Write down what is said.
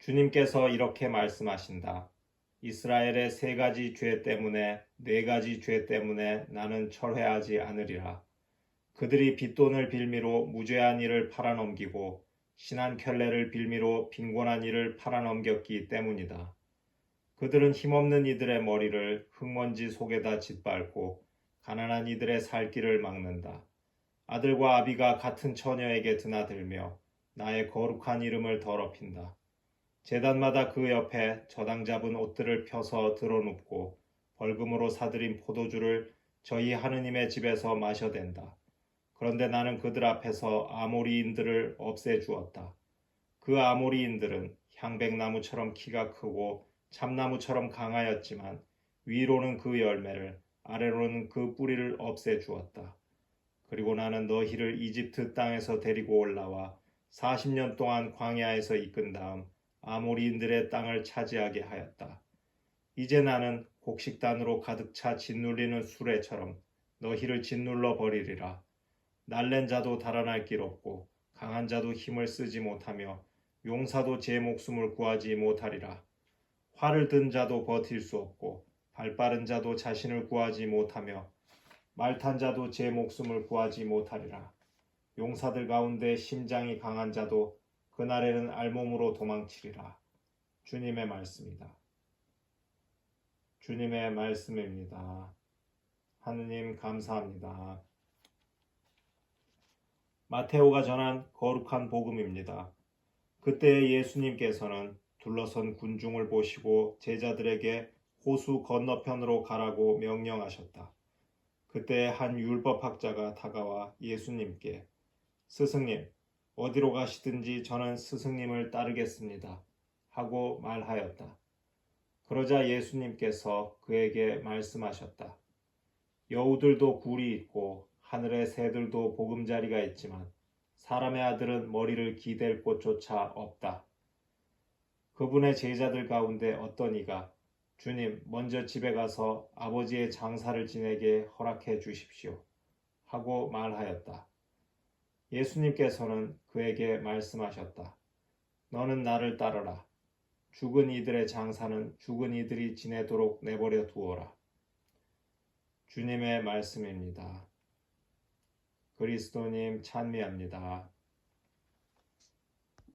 주님께서 이렇게 말씀하신다. 이스라엘의 세 가지 죄 때문에 네 가지 죄 때문에 나는 철회하지 않으리라. 그들이 빚돈을 빌미로 무죄한 일을 팔아넘기고 신한 켤레를 빌미로 빈곤한 일을 팔아넘겼기 때문이다. 그들은 힘없는 이들의 머리를 흙먼지 속에다 짓밟고 가난한 이들의 살 길을 막는다. 아들과 아비가 같은 처녀에게 드나들며 나의 거룩한 이름을 더럽힌다. 재단마다 그 옆에 저당 잡은 옷들을 펴서 드러눕고 벌금으로 사들인 포도주를 저희 하느님의 집에서 마셔댄다. 그런데 나는 그들 앞에서 아모리인들을 없애주었다. 그 아모리인들은 향백나무처럼 키가 크고 참나무처럼 강하였지만 위로는 그 열매를 아래로는 그 뿌리를 없애주었다. 그리고 나는 너희를 이집트 땅에서 데리고 올라와 40년 동안 광야에서 이끈 다음 아모리인들의 땅을 차지하게 하였다. 이제 나는 곡식단으로 가득 차 짓눌리는 수레처럼 너희를 짓눌러 버리리라. 날랜 자도 달아날 길 없고 강한 자도 힘을 쓰지 못하며 용사도 제 목숨을 구하지 못하리라. 활을 든 자도 버틸 수 없고 발 빠른 자도 자신을 구하지 못하며 말탄 자도 제 목숨을 구하지 못하리라. 용사들 가운데 심장이 강한 자도 그날에는 알몸으로 도망치리라. 주님의 말씀이다. 주님의 말씀입니다. 하느님 감사합니다. 마테오가 전한 거룩한 복음입니다. 그때 예수님께서는 둘러선 군중을 보시고 제자들에게 호수 건너편으로 가라고 명령하셨다. 그때 한 율법학자가 다가와 예수님께 스승님, 어디로 가시든지 저는 스승님을 따르겠습니다. 하고 말하였다. 그러자 예수님께서 그에게 말씀하셨다. 여우들도 굴이 있고 하늘의 새들도 보금자리가 있지만 사람의 아들은 머리를 기댈 곳조차 없다. 그분의 제자들 가운데 어떤 이가 주님 먼저 집에 가서 아버지의 장사를 지내게 허락해 주십시오. 하고 말하였다. 예수님께서는 그에게 말씀하셨다. 너는 나를 따르라. 죽은 이들의 장사는 죽은 이들이 지내도록 내버려 두어라. 주님의 말씀입니다. 그리스도님 찬미합니다.